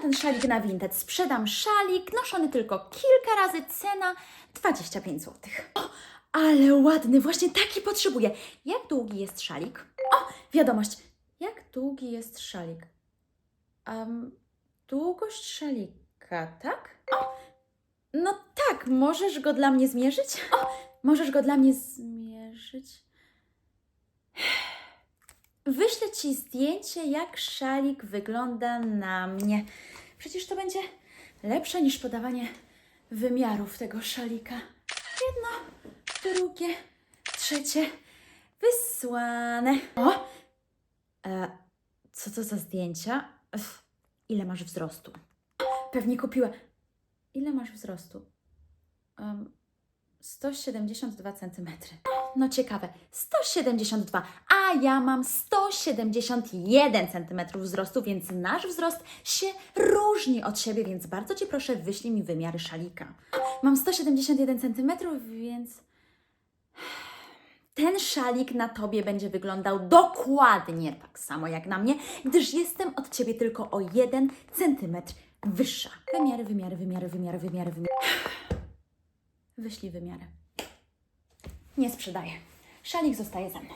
Ten szalik na Vinted. Sprzedam szalik noszony tylko kilka razy, cena 25 zł. O, ale ładny, właśnie taki potrzebuję. Jak długi jest szalik? O, wiadomość. Jak długi jest szalik? Um, długość szalika, tak? O, no tak, możesz go dla mnie zmierzyć? O, możesz go dla mnie zmierzyć? Wyślę ci zdjęcie, jak szalik wygląda na mnie. Przecież to będzie lepsze niż podawanie wymiarów tego szalika. Jedno, drugie, trzecie. Wysłane. O! E, co to za zdjęcia? Uf, ile masz wzrostu? Pewnie kupiła. Ile masz wzrostu? Um, 172 cm. No ciekawe, 172, ja mam 171 cm wzrostu, więc nasz wzrost się różni od siebie, więc bardzo Cię proszę, wyślij mi wymiary szalika. Mam 171 cm, więc ten szalik na Tobie będzie wyglądał dokładnie tak samo jak na mnie, gdyż jestem od Ciebie tylko o 1 cm wyższa. Wymiary, wymiary, wymiary, wymiary, wymiary, wymiary. Wyślij wymiary. Nie sprzedaję. Szalik zostaje ze mną.